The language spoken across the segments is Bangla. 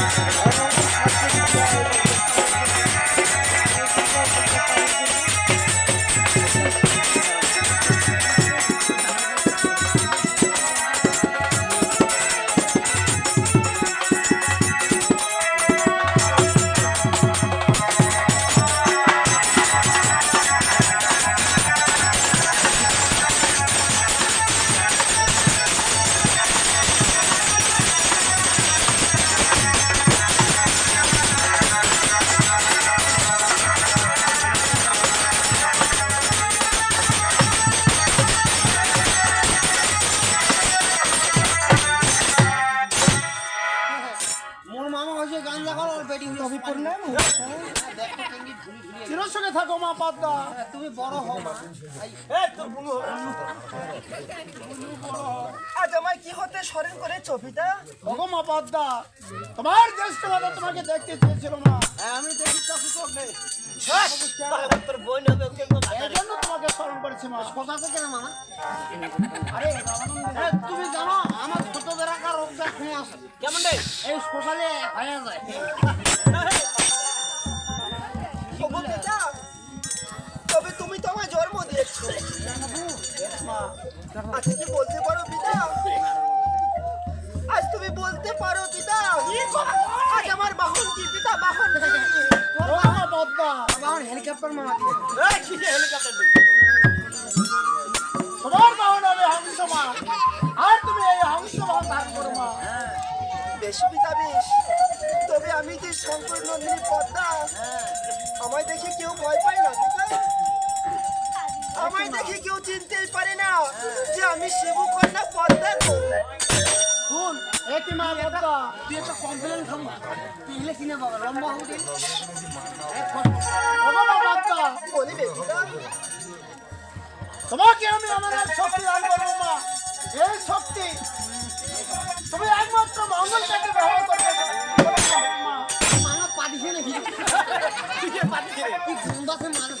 Oh, সঙ্গে থাকো মা পাদ্দা তুমি বড় হও মা। এ তোর বুনু আজ আমায় কি হতে স্মরণ করেছ পিতা ওগো মা পাদ্দা তোমার জ্যেষ্ঠ দাদা তোমাকে দেখতে চেয়েছিল না হ্যাঁ, আমি দেখি এই জন্য তোমাকে স্মরণ করেছি মা। কোথা থেকে না মামা? আরে তুমি জানো আমার ছোট বেড়াকার অভ্যাস আছে কেমন রে? এই সকালে হয়ে যায়। আজ কি বলতে পারো পিতা আজ তুমি বলতে পারো পিতা আজ আমার বাহন কি পিতা বাহন কি পাদ্দা হেলিকপ্টার মামা হেলিকপ্টার তোমার বাহন হবে হংস মা। আর তুমি এই হংস বাহন ধারণ করো মা। বেশ পিতা বেশ। তবে আমি যে শঙ্কর নন্দিনী পদ্মা আমায় দেখে কেউ ভয় পায় না পিতা আমায় দেখে কেউ চিনতেই পারে না যে আমি শিবু কন্যা পদ্মা। শুন এটি মা পাদ্দা তুই একটা কমপ্লেন খাব তুই এলে কিনে বাবা লম্বা হোক ওগো মা পাদ্দা বলিবে তোমাকে আমি আমার শক্তি দান করব মা। এই শক্তি তুমি একমাত্র মঙ্গল কাকে ব্যবহার করবে। মানা পাঠিয়ে নাকি? তুই গুন্দাসে মানুষ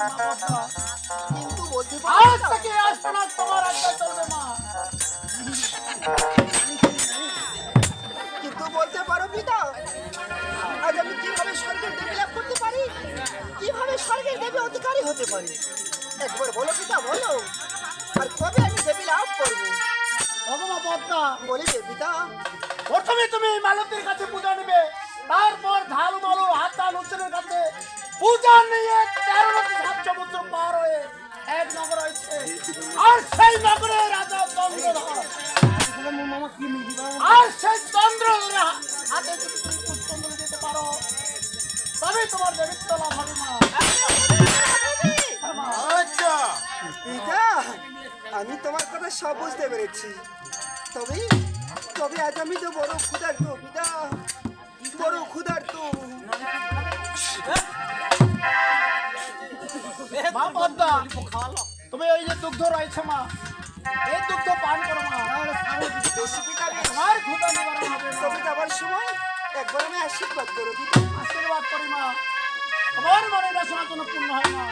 কিন্তু বলতে আজ পারো থেকে অষ্টনাথ তোমার আজ্ঞা চলবে মা কিন্তু বলতে পারো পিতা আজ আমি কীভাবে স্বর্গের দেবী লাভ করতে পারি? কীভাবে স্বর্গের দেবী অধিকারী হতে পারি? একবার বলো পিতা বলো। আর কবে আমি দেবী লাভ করব? ভগমা পদ্মা বলিবে পিতা। প্রথমে তুমি এই মালতীর কাছে পূজা নেবে। তারপর ঢালু মালু হাতান হোসেনের কাছে। পূজা নিয়ে তেরো সমুদ্র পার হয়ে এক নগর হয়েছে। আর সেই নগরে রাজা চন্দ্রধর। আর সেই হাতে যদি তুমি পুষ্পঞ্জলি দিতে পারো তবে তোমার দেবিত্ব লাভ হবে মা। হ্যাঁ আমি তোমার কথা সব বুঝতে পেরেছি। তবে তবে আজ আমি তো বড় ক্ষুধার্ত পিতা বড় ক্ষুধার্ত। মা পদ্মা। তুমি এই যে দুগ্ধ রয়েছে মা এই দুগ্ধ পান করো মা। বেশি পিতা বেশ। তোমার ক্ষুধা নিবারণ হবে মা। যাবার সময়? একবার আমি আশীর্বাদ করো আশীর্বাদ করি মা। আমার মনে বাসনা কোনো পূর্ণ হয় মা।